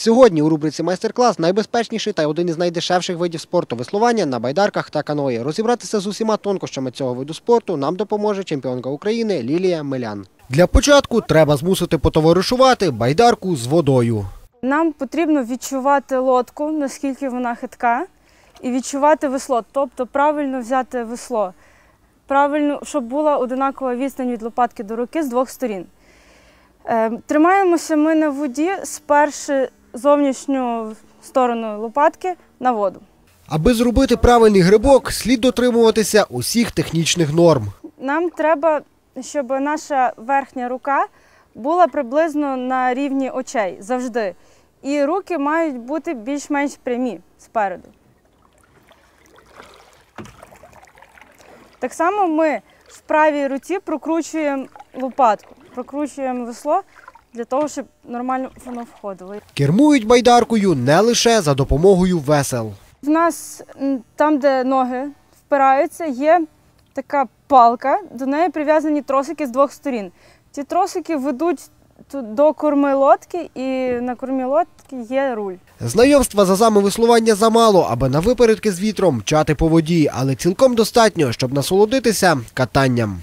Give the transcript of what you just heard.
Сьогодні у рубриці майстер-клас найбезпечніший та один із найдешевших видів спорту веслування на байдарках та каної. Розібратися з усіма тонкощами цього виду спорту нам допоможе чемпіонка України Лілія Милян. Для початку треба змусити потоваришувати байдарку з водою. Нам потрібно відчувати лодку, наскільки вона хитка, і відчувати весло, тобто правильно взяти весло. Правильно, щоб була одинакова відстань від лопатки до руки з двох сторін. Е, Тримаємося ми на воді, сперши зовнішню сторону лопатки на воду. Аби зробити правильний грибок, слід дотримуватися усіх технічних норм. Нам треба, щоб наша верхня рука була приблизно на рівні очей завжди. І руки мають бути більш-менш прямі спереду. Так само ми в правій руці прокручуємо лопатку, прокручуємо весло для того, щоб нормально воно входило. Кермують байдаркою не лише за допомогою весел. В нас там, де ноги впираються, є така палка, до неї прив'язані тросики з двох сторін. Ці тросики ведуть до корми лодки, і на кормі лодки є руль. Знайомства з азами веслування замало, аби на випередки з вітром мчати по воді, але цілком достатньо, щоб насолодитися катанням.